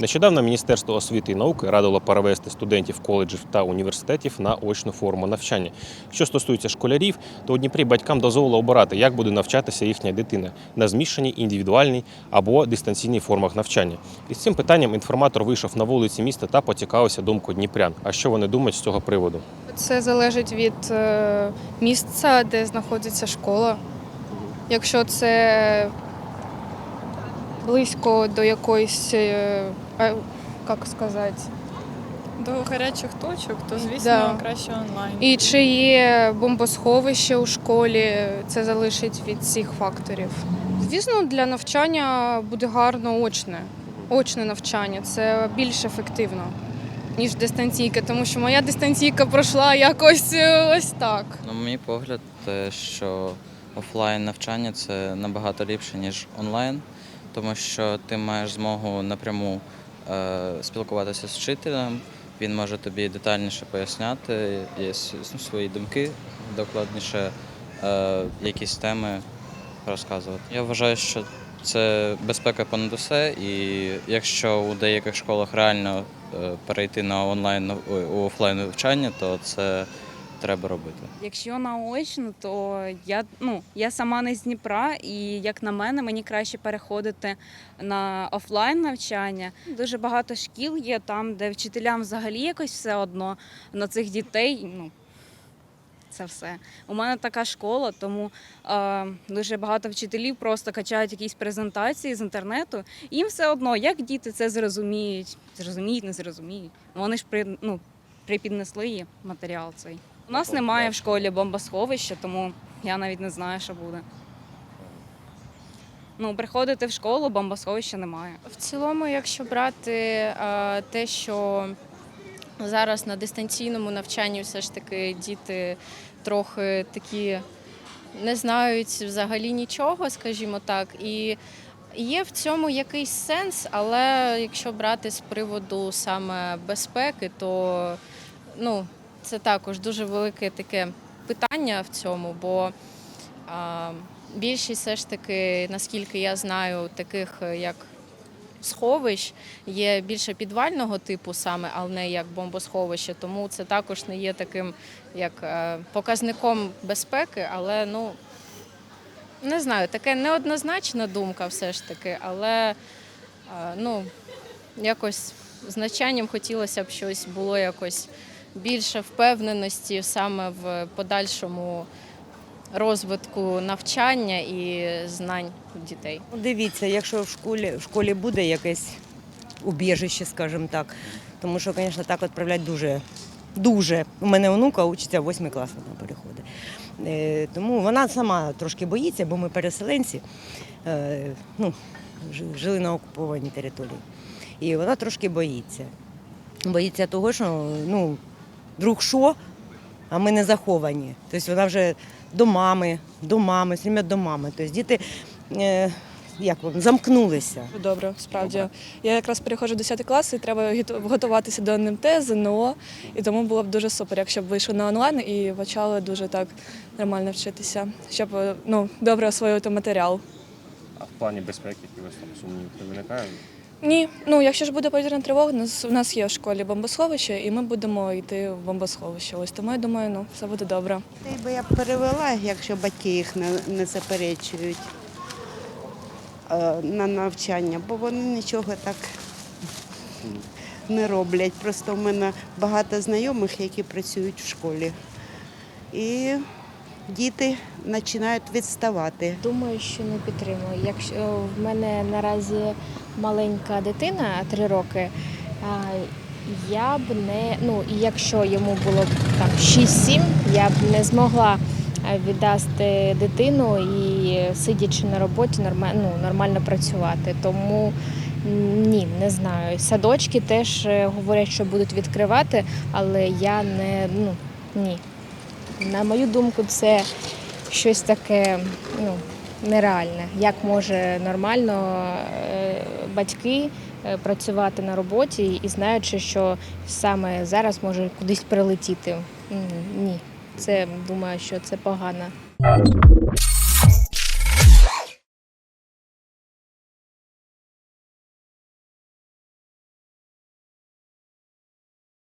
Нещодавно Міністерство освіти і науки радило перевести студентів коледжів та університетів на очну форму навчання. Що стосується школярів, то у Дніпрі батькам дозволило обирати, як буде навчатися їхня дитина на змішаній, індивідуальній або дистанційній формах навчання. І з цим питанням інформатор вийшов на вулиці міста та поцікавився думкою дніпрян. А що вони думають з цього приводу? Це залежить від е, місця, де знаходиться школа. Якщо це близько до якоїсь, е, як сказати, До гарячих точок, то звісно Да. краще онлайн. і чи є бомбосховище у школі, це залежить від цих факторів. Звісно, для навчання буде гарно очне. Очне навчання це більш ефективно, ніж дистанційка, тому що моя дистанційка пройшла якось е, ось так. На мій погляд, те, що офлайн навчання це набагато ліпше, ніж онлайн, тому що ти маєш змогу напряму е, спілкуватися з вчителем, він може тобі детальніше поясняти є ну, свої думки, докладніше е, якісь теми розказувати. Я вважаю, що це безпека понад усе, і якщо у деяких школах реально е, перейти на онлайн у офлайн навчання, то це треба робити. Якщо наочно, то я ну я сама не з Дніпра, і як на мене, мені краще переходити на офлайн навчання. Дуже багато шкіл є там, де вчителям взагалі якось все одно на цих дітей. Ну це все. У мене така школа, тому е, дуже багато вчителів просто качають якісь презентації з інтернету. Їм все одно, як діти це зрозуміють, зрозуміють, не зрозуміють. Вони ж при, ну, припіднесли їм матеріал цей. У нас немає в школі бомбосховища, тому я навіть не знаю, що буде. Ну, приходити в школу, бомбосховища немає. В цілому, якщо брати е, те, що зараз на дистанційному навчанні все ж таки діти трохи такі не знають взагалі нічого, скажімо так, і є в цьому якийсь сенс, але якщо брати з приводу саме безпеки, то ну, це також дуже велике таке питання в цьому, бо а, більшість все ж таки, наскільки я знаю, таких е, як сховищ є більше підвального типу саме, але не як бомбосховище, тому це також не є таким як е, показником безпеки, але ну не знаю, таке неоднозначна думка все ж таки, але е, ну якось з навчанням хотілося б щось було якось більше впевненості саме в подальшому розвитку навчання і знань дітей. Ну, Дивіться, якщо в школі, в школі буде якесь убіжище, скажімо так, тому що, звісно, так відправляти дуже. Дуже. У мене онука учиться в 8 клас, вона переходить. Е, тому вона сама трошки боїться, бо ми переселенці, е, ну, жили на окупованій території. І вона трошки боїться. Боїться того, що ну, вдруг що, а ми не заховані. Тобто вона вже до мами, до мами, все время до мами. Тобто діти е, як вам, замкнулися. Добре, справді. Я якраз переходжу в 10 клас і треба готуватися до НМТ, ЗНО, і тому було б дуже супер, якщо б вийшли на онлайн і почали дуже так нормально вчитися, щоб ну, добре освоювати матеріал. А в плані безпеки якихось там сумнівів не виникає? Ні, ну якщо ж буде повітряна тривога, у нас, у нас є в школі бомбосховище, і ми будемо йти в бомбосховище. Ось тому я думаю, ну все буде добре. Й би я б перевела, якщо батьки їх не, не заперечують е, на навчання, бо вони нічого так не роблять. Просто в мене багато знайомих, які працюють в школі. І діти починають відставати. Думаю, що не підтримую. Якщо в мене наразі маленька дитина, три роки, я б не ну і якщо йому було б там 6-7, я б не змогла е, віддасти дитину і сидячи на роботі нормально, ну, нормально працювати. Тому ні, не знаю. Садочки теж е, говорять, що будуть відкривати, але я не ну ні. На мою думку, це щось таке ну, нереальне. Як може нормально е, батьки е, працювати на роботі і знаючи, що саме зараз може кудись прилетіти? Ні, це думаю, що це погано.